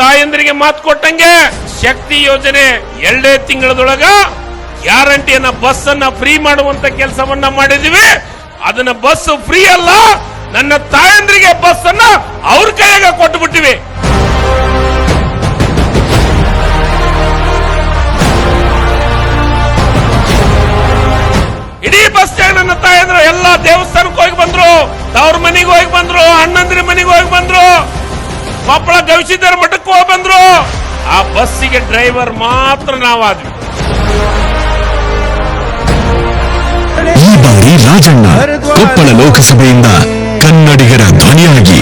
ತಾಯಂದ್ರಿಗೆ ಮಾತು ಕೊಟ್ಟಂಗೆ ಶಕ್ತಿ ಯೋಜನೆ ಎರಡೇ ತಿಂಗಳದೊಳಗ ಗ್ಯಾರಂಟಿಯನ್ನ ಬಸ್ ಅನ್ನ ಫ್ರೀ ಮಾಡುವಂತ ಕೆಲಸವನ್ನ ಮಾಡಿದೀವಿ. ಅದನ್ನ ಬಸ್ ಫ್ರೀ ಅಲ್ಲ, ನನ್ನ ತಾಯಂದ್ರಿಗೆ ಬಸ್ ಅನ್ನ ಅವ್ರ ಕೈಯಾಗ ಕೊಟ್ಟು ಬಿಟ್ಟಿವಿ ಇಡೀ ಬಸ್ ಸ್ಟ್ಯಾಂಡ್ ನನ್ನ ತಾಯಂದ್ರು, ಎಲ್ಲ ದೇವಸ್ಥಾನಕ್ಕೆ ಹೋಗಿ ಬಂದ್ರು, ತವ್ರ ಮನೆಗೆ ಹೋಗಿ ಬಂದ್ರು, ಅಣ್ಣಂದ್ರ ಮನೆಗೆ ಹೋಗಿ ಬಂದ್ರು. ಗವಿಸಿದ್ದರ ಮಠಕ್ಕೆ ಹೋಗಿ ಬಂದ್ರು. ಆ ಬಸ್ಸಿಗೆ ಡ್ರೈವರ್ ಮಾತ್ರ ನಾವಾದ್ವಿ. ಈ ಬಾರಿ ರಾಜಣ್ಣ ಕೊಪ್ಪಳ ಲೋಕಸಭೆಯಿಂದ ಕನ್ನಡಿಗರ ಧ್ವನಿಯಾಗಿ.